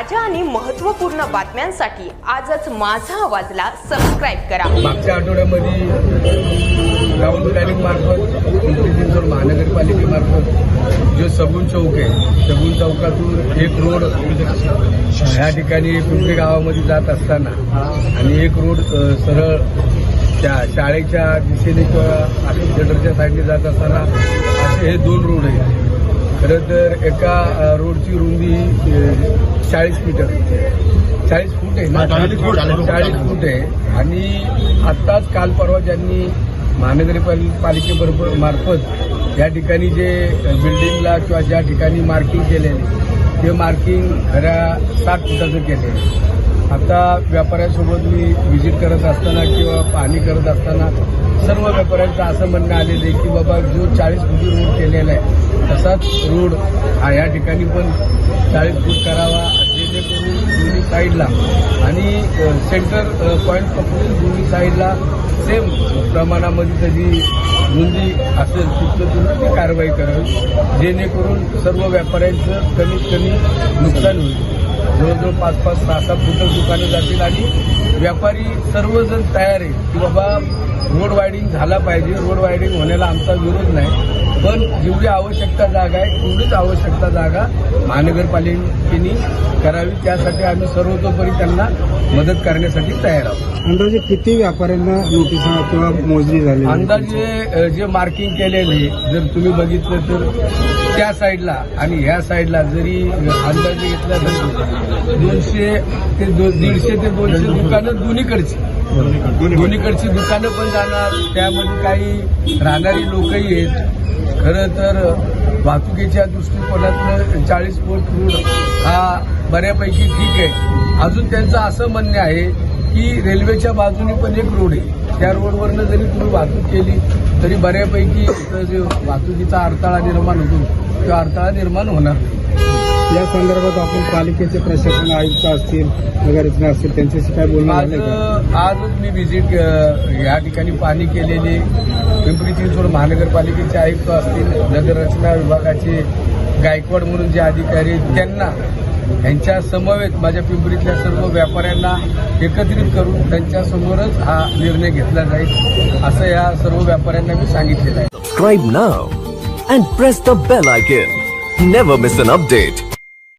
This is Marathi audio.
ताज्या आणि महत्त्वपूर्ण बातम्यांसाठी आजच माझा आवाजला सबस्क्राईब करा. मागच्या आठवड्यामध्ये ग्राउंड प्लॅनिंग मार्फत पिंपरी चिंचवड महानगरपालिकेमार्फत जो सगुण चौक आहे सगुण चौकातून एक रोड ह्या ठिकाणी पिंपरी गावामध्ये जात असताना आणि एक रोड सरळ त्या शाळेच्या दिशेने किंवा आशिष सेंटरच्या साईडने जात असताना असे हे दोन रोड आहेत. खरं तर एका रोडची रुंदी चाळीस मीटर. चाळीस फूट आहे ना? चाळीस फूट. आहे. आणि आत्ताच काल परवा ज्यांनी महानगरपालिकेबरोबर मार्फत या ठिकाणी जे बिल्डिंगला किंवा ज्या ठिकाणी मार्किंग केलेले ते मार्किंग खऱ्या साठ फुटाचं केलेलं आता व्यापाऱ्यांसोबत मी व्हिजिट करत असताना किंवा पाहणी करत असताना सर्व व्यापाऱ्यांचं असं म्हणणं आलेलं आहे की बाबा जो चाळीस फुटी रोड केलेला आहे तसाच रोड हा या ठिकाणी पण चाळीस फूट करावा जेणेकरून दोन्ही साईडला आणि सेंटर पॉईंट पकडून दोन्ही साईडला सेम प्रमाणामध्ये त्याची रुंदी असेल तिथं तुम्ही ती कारवाई करावी जेणेकरून सर्व व्यापाऱ्यांचं कमीत कमी नुकसान होईल. जवळजवळ पाच पाच सहा सहा फुटं दुकानं जातील आणि व्यापारी सर्वजण तयार आहे की बाबा रोड वायडिंग झाला पाहिजे. रोड वायडिंग होण्याला आमचा विरोध नाही. पण जेवढी आवश्यकता जागा आहे तेवढीच आवश्यकता जागा महानगरपालिकेने करावी. त्यासाठी आम्ही सर्वतोपरी त्यांना मदत करण्यासाठी तयार आहोत. अंदाजे किती व्यापाऱ्यांना नोटीस किंवा मोजणी झाली अंदाजे जे मार्किंग केलेले जर तुम्ही बघितलं तर त्या साईडला आणि ह्या साईडला जरी अंदाजे घेतला तर दोनशे ते दीडशे ते दोनशे दुकानं दोन्हीकडची. दोन्हीकडची दुकानं पण जाणार त्यामध्ये काही राहणारी लोकही आहेत. खरं तर वाहतुकीच्या दृष्टिकोनातनं चाळीस फूट रोड हा बऱ्यापैकी ठीक आहे. अजून त्यांचं असं म्हणणं आहे की रेल्वेच्या बाजूने पण एक रोड आहे. त्या रोडवरनं जरी तुम्ही वाहतूक केली तरी बऱ्यापैकी जो वाहतुकीचा अडथळा निर्माण होतो तो अडथळा निर्माण होणार नाही. या संदर्भात आपण पालिकेचे प्रशासन आयुक्त असतील नगररचना असतील त्यांच्याशी काय बोलणं आज का आजच मी व्हिजिट या ठिकाणी पाहणी केलेली पिंपरी चिंचवड महानगरपालिकेचे आयुक्त असतील नगररचना विभागाचे गायकवाड म्हणून जे अधिकारी आहेत त्यांना यांच्या समवेत माझ्या पिंपरीतल्या सर्व व्यापाऱ्यांना एकत्रित करून त्यांच्या समोरच हा निर्णय घेतला जाईल असं या सर्व व्यापाऱ्यांना मी सांगितलेलं आहे Subscribe now and press the bell icon. Never miss an update.